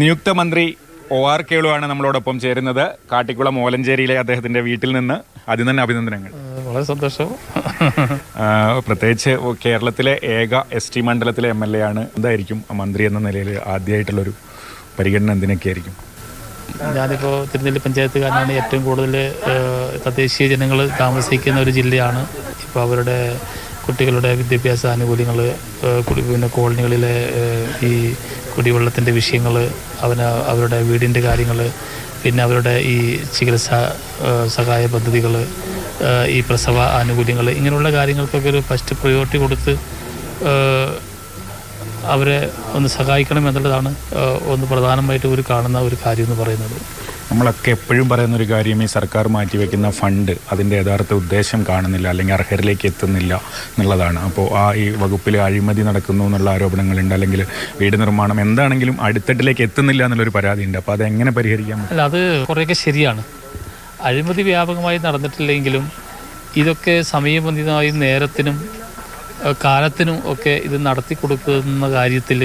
നിയുക്ത മന്ത്രി O R കേളുവാണ് നമ്മളോടൊപ്പം ചേരുന്നത്. കാട്ടിക്കുളം ഓലഞ്ചേരിയിലെ അദ്ദേഹത്തിന്റെ വീട്ടിൽ നിന്ന് ആദ്യം തന്നെ അഭിനന്ദനങ്ങൾ വളരെ സന്തോഷം. പ്രത്യേകിച്ച് കേരളത്തിലെ ഏക എസ് ടി മണ്ഡലത്തിലെ എം എൽ എ ആണ്. എന്തായിരിക്കും മന്ത്രി എന്ന നിലയിൽ ആദ്യമായിട്ടുള്ളൊരു പരിഗണന എന്തിനൊക്കെയായിരിക്കും ഞാനിപ്പോൾ തിരുനെല്ലി പഞ്ചായത്തുകാരനാണ്. ഏറ്റവും കൂടുതൽ തദ്ദേശീയ ജനങ്ങൾ താമസിക്കുന്ന ഒരു ജില്ലയാണ്. ഇപ്പോൾ അവരുടെ കുട്ടികളുടെ വിദ്യാഭ്യാസ ആനുകൂല്യങ്ങൾ പിന്നെ കോളനികളിലെ ഈ കുടിവെള്ളത്തിന്റെ വിഷയങ്ങൾ അവന് അവരുടെ വീടിന്റെ കാര്യങ്ങൾ പിന്നെ അവരുടെ ഈ ചികിത്സാ സഹായ പദ്ധതികൾ ഈ പ്രസവ ആനുകൂല്യങ്ങൾ ഇങ്ങനെയുള്ള കാര്യങ്ങൾക്കൊക്കെ ഒരു ഫസ്റ്റ് പ്രയോറിറ്റി കൊടുത്ത് അവരെ ഒന്ന് സഹായിക്കണം എന്നുള്ളതാണ് ഒന്ന് പ്രധാനമായിട്ട് ഒരു കാണുന്ന ഒരു കാര്യം എന്ന് പറയുന്നത്. നമ്മളൊക്കെ എപ്പോഴും പറയുന്ന ഒരു കാര്യം ഈ സർക്കാർ മാറ്റിവെക്കുന്ന ഫണ്ട് അതിന്റെ യഥാർത്ഥ ഉദ്ദേശം കാണുന്നില്ല അല്ലെങ്കിൽ അർഹരിലേക്ക് എത്തുന്നില്ല എന്നുള്ളതാണ്. അപ്പോൾ ആ ഈ വകുപ്പിൽ അഴിമതി നടക്കുന്നു എന്നുള്ള ആരോപണങ്ങളുണ്ട് അല്ലെങ്കിൽ വീട് നിർമ്മാണം എന്താണെങ്കിലും അടിത്തട്ടിലേക്ക് എത്തുന്നില്ല എന്നുള്ളൊരു പരാതിയുണ്ട്. അപ്പോൾ അതെങ്ങനെ പരിഹരിക്കാൻ പറ്റും അല്ല അത് കുറേയൊക്കെ ശരിയാണ്. അഴിമതി വ്യാപകമായി നടന്നിട്ടില്ലെങ്കിലും ഇതൊക്കെ സമയബന്ധിതമായി നേരത്തിനും കാലത്തിനും ഒക്കെ ഇത് നടത്തി കൊടുക്കുന്ന കാര്യത്തിൽ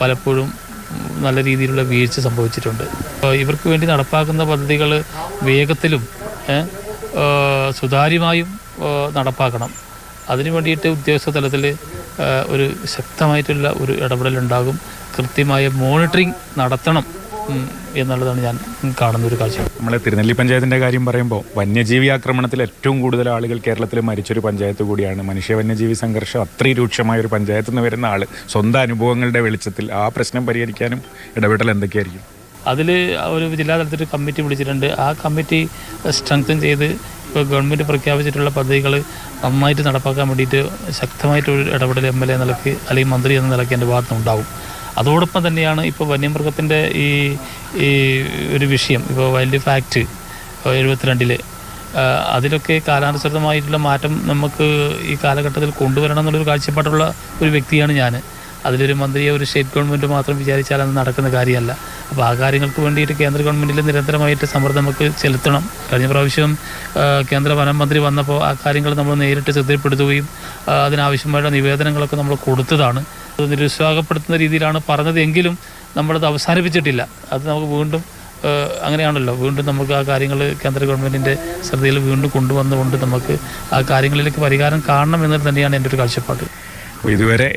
പലപ്പോഴും നല്ല രീതിയിലുള്ള വീഴ്ച സംഭവിച്ചിട്ടുണ്ട്. ഇവർക്ക് വേണ്ടി നടപ്പാക്കുന്ന പദ്ധതികൾ വേഗത്തിലും സുതാര്യമായും നടപ്പാക്കണം. അതിനു വേണ്ടിയിട്ട് ഉദ്യോഗസ്ഥ തലത്തിൽ ഒരു ശക്തമായിട്ടുള്ള ഒരു ഇടപെടലുണ്ടാകും. കൃത്യമായ മോണിറ്ററിങ് നടത്തണം. എന്നുള്ളതാണ് ഞാൻ കാണുന്ന ഒരു കാഴ്ച. നമ്മൾ തിരുനെല്ലി പഞ്ചായത്തിന്റെ കാര്യം പറയുമ്പോൾ വന്യജീവി ആക്രമണത്തിൽ ഏറ്റവും കൂടുതൽ ആളുകൾ കേരളത്തിൽ മരിച്ചൊരു പഞ്ചായത്ത് കൂടിയാണ്. മനുഷ്യ വന്യജീവി സംഘർഷം അത്രയും രൂക്ഷമായ ഒരു പഞ്ചായത്തിൽ നിന്ന് വരുന്ന ആൾ സ്വന്തം അനുഭവങ്ങളുടെ വെളിച്ചത്തിൽ ആ പ്രശ്നം പരിഹരിക്കാനും ഇടപെടൽ എന്തൊക്കെയായിരിക്കും? അതിൽ ഒരു ജില്ലാതലത്തിൽ ഒരു കമ്മിറ്റി വിളിച്ചിട്ടുണ്ട്. ആ കമ്മിറ്റി സ്ട്രെങ്തൻ ചെയ്ത് ഇപ്പോൾ ഗവൺമെന്റ് പ്രഖ്യാപിച്ചിട്ടുള്ള പദ്ധതികൾ നന്നായിട്ട് നടപ്പാക്കാൻ വേണ്ടിയിട്ട് ശക്തമായിട്ടൊരു ഇടപെടൽ എം എൽ എ നിലയ്ക്ക് അല്ലെങ്കിൽ മന്ത്രി എന്ന നിലയ്ക്ക് എന്റെ ഭാഗത്തുനിന്നുണ്ടാവും. അതോടൊപ്പം തന്നെയാണ് ഇപ്പോൾ വന്യമൃഗത്തിന്റെ ഈ ഈ ഒരു വിഷയം ഇപ്പോൾ വൈൽഡ് ഫാക്റ്റ് എഴുപത്തിരണ്ടിൽ അതിലൊക്കെ കാലാനുസൃതമായിട്ടുള്ള മാറ്റം നമുക്ക് ഈ കാലഘട്ടത്തിൽ കൊണ്ടുവരണം എന്നുള്ളൊരു കാഴ്ചപ്പാടുള്ള ഒരു വ്യക്തിയാണ് ഞാൻ. അതിലൊരു മന്ത്രിയെ ഒരു സ്റ്റേറ്റ് ഗവൺമെന്റ് മാത്രം വിചാരിച്ചാൽ അത് നടക്കുന്ന കാര്യമല്ല. അപ്പോൾ ആ കാര്യങ്ങൾക്ക് വേണ്ടിയിട്ട് കേന്ദ്ര ഗവൺമെന്റിൽ നിരന്തരമായിട്ട് സമ്മർദ്ദം നമുക്ക് ചെലുത്തണം. കഴിഞ്ഞ പ്രാവശ്യം കേന്ദ്ര വനം മന്ത്രി വന്നപ്പോൾ ആ കാര്യങ്ങൾ നമ്മൾ നേരിട്ട് ശ്രദ്ധയിൽപ്പെടുത്തുകയും അതിനാവശ്യമായ നിവേദനങ്ങളൊക്കെ നമ്മൾ കൊടുത്തതാണ്. അത് നിരുത്സാഹപ്പെടുത്തുന്ന രീതിയിലാണ് പറഞ്ഞത് എങ്കിലും നമ്മളത് അവസാനിപ്പിച്ചിട്ടില്ല. അത് നമുക്ക് വീണ്ടും അങ്ങനെയാണല്ലോ. വീണ്ടും നമുക്ക് ആ കാര്യങ്ങൾ കേന്ദ്ര ഗവൺമെന്റിന്റെ ശ്രദ്ധയിൽ വീണ്ടും കൊണ്ടുവന്നുകൊണ്ട് നമുക്ക് ആ കാര്യങ്ങളിലേക്ക് പരിഹാരം കാണണം എന്നത് തന്നെയാണ് എന്റെ ഒരു കാഴ്ചപ്പാട്. ഇതുവരെ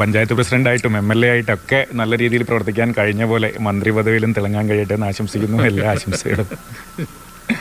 പഞ്ചായത്ത് പ്രസിഡന്റായിട്ടും എം എൽ എ ആയിട്ടൊക്കെ നല്ല രീതിയിൽ പ്രവർത്തിക്കാൻ കഴിഞ്ഞ പോലെ മന്ത്രി പദവിയിലും തിളങ്ങാൻ കഴിയട്ടെ എന്ന് ആശംസിക്കുന്നു. എല്ലാ ആശംസകളും.